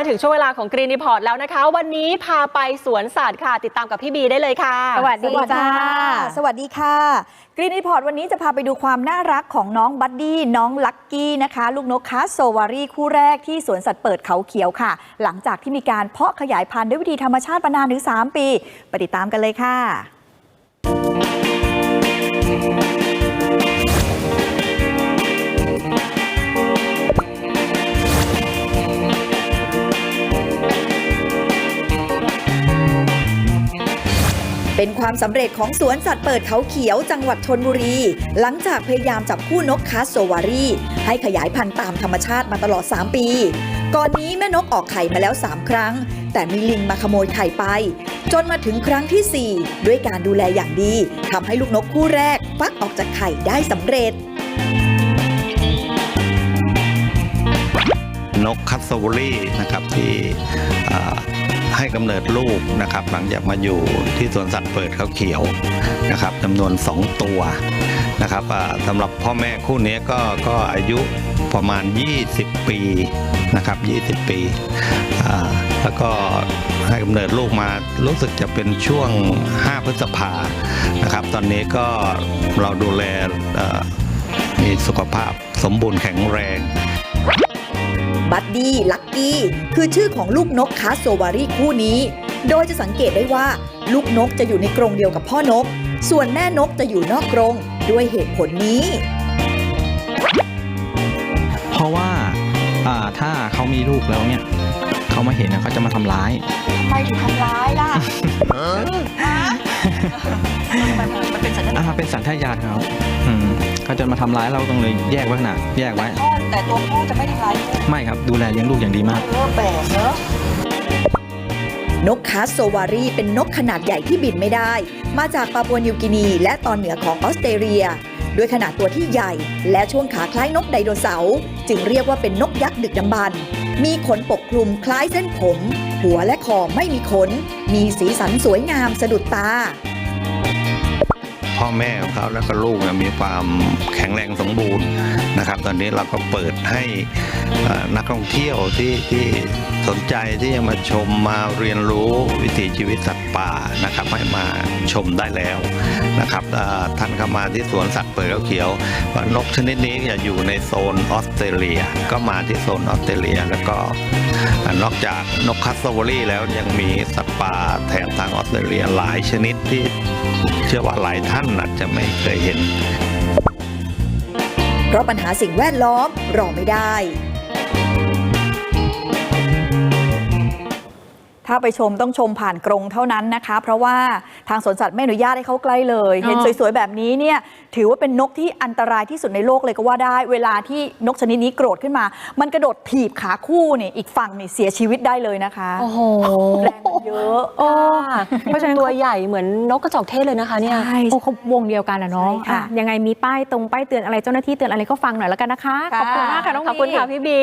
มาถึงช่วงเวลาของกรีน r พอร์ตแล้วนะคะ วันนี้พาไปสวนสัตว์ค่ะ ติดตามกับพี่บีได้เลยค่ะ สวัสดีจ้าสวัสดีค่ะกรีนรีพอร์ตวันนี้จะพาไปดูความน่ารักของน้องบัดดี้น้องลักกี้นะคะ ลูกนกคาสโซวารีคู่แรกที่สวนสัตว์เปิดเขาเขียวค่ะ หลังจากที่มีการเพาะขยายพันธุ์ด้วยวิธีธรรมชาติมานานถึง 3 ปี ไปติดตามกันเลยค่ะ เป็นความสำเร็จของสวนสัตว์เปิดเขาเขียวจังหวัดชนบุรี หลังจากพยายามจับคู่นกคาสโซวารีให้ขยายพันธุ์ตามธรรมชาติมาตลอด 3 ปี ก่อนนี้แม่นกออกไข่มาแล้ว 3 ครั้ง แต่มีลิงมาขโมยไข่ไป จนมาถึงครั้งที่ 4 ด้วยการดูแลอย่างดีทำให้ลูกนกคู่แรกฟักออกจากไข่ได้สำเร็จนกคัตโซวลี่นะครับที่ ให้กำเนิดลูกนะครับ หลังจากมาอยู่ที่สวนสัตว์เปิดเขาเขียวนะครับจำนวน 2 ตัวนะครับสำหรับพ่อแม่คู่นี้ก็ก็อายุประมาณ 20 ปีนะครับ 20 ปีแล้วก็ให้กำเนิดลูกมารู้สึกจะเป็นช่วง 5 พฤษภานะครับ ตอนนี้ก็เราดูแลมีสุขภาพสมบูรณ์แข็งแรง บัดดี้ลักกี้ คือชื่อของลูกนกคาสโซวารีคู่นี้ โดยจะสังเกตได้ว่า ลูกนกจะอยู่ในกรงเดียวกับพ่อนก ส่วนแม่นกจะอยู่นอกกรง ด้วยเหตุผลนี้ เพราะว่าอ่าถ้าเขามีลูกแล้วเนี่ยเขามาเห็นนะเขาจะมาทำร้าย ทำไมถึงทำร้ายล่ะมันเป็นสัญญาณอ่าเป็นสัญชาตญาณเขาอืม เขาจะมาทำร้ายเราต้องเลยแยกไว้ขนาดแยกไว้ พ่อแต่ตัวพ่อจะไม่ทำร้ายลูกไม่ครับดูแลเลี้ยงลูกอย่างดีมากเออแปลกเนอะ นกคาสโซวารีเป็นนกขนาดใหญ่ที่บินไม่ได้ มาจากปาปัวนิวกินี และตอนเหนือของออสเตรเลีย ด้วยขนาดตัวที่ใหญ่ และช่วงขาคล้ายนกไดโนเสาร์จึงเรียกว่าเป็นนกยักษ์ดึกดำบรรพ์มีขนปกคลุมคล้ายเส้นผม หัวและคอไม่มีขน มีสีสันสวยงามสะดุดตา พ่อแม่ของเขาแล้วก็ลูกมีความแข็งแรงสมบูรณ์นะครับ ตอนนี้เราก็เปิดให้นักท่องเที่ยวที่ที่สนใจที่จะมาชมมาเรียนรู้วิถีชีวิตสัตว์ป่านะครับให้มาชมได้แล้วนะครับท่านเข้ามาที่สวนสัตว์เปิดเขียวว่านกชนิดนี้จะอยู่ในโซนออสเตรเลีย ก็มาที่โซนออสเตรเลียแล้วก็นอกจากนกคัสโซวอรี่แล้วยังมีสัตว์ป่าแถบทางออสเตรเลียหลายชนิดที่เชื่อว่าหลายท่านอาจจะไม่เคยเห็น เพราะปัญหาสิ่งแวดล้อมรอไม่ได้ ถ้าไปชมต้องชมผ่านกรงเท่านั้นนะคะ เพราะว่าทางสวนสัตว์ไม่อนุญาตให้เขาใกล้เลย เห็นสวยๆแบบนี้เนี่ยถือว่าเป็นนกที่อันตรายที่สุดในโลกเลยก็ว่าได้ เวลาที่นกชนิดนี้โกรธขึ้นมา มันกระโดดถีบขาคู่เนี่ยอีกฝั่งนี่เสียชีวิตได้เลยนะคะโอ้โหแรงมันเยอะโอ้เพราะฉะนั้นตัวใหญ่เหมือนนกกระจอกเทศเลยนะคะเนี่ยใช่โอ้เขาวงเดียวกันอะเนาะใช่ค่ะอะยังไงมีป้ายตรงป้ายเตือนอะไรเจ้าหน้าที่เตือนอะไรก็ฟังหน่อยแล้วกันนะคะขอบคุณมากค่ะน้องขอบคุณบีค่ะพี่บี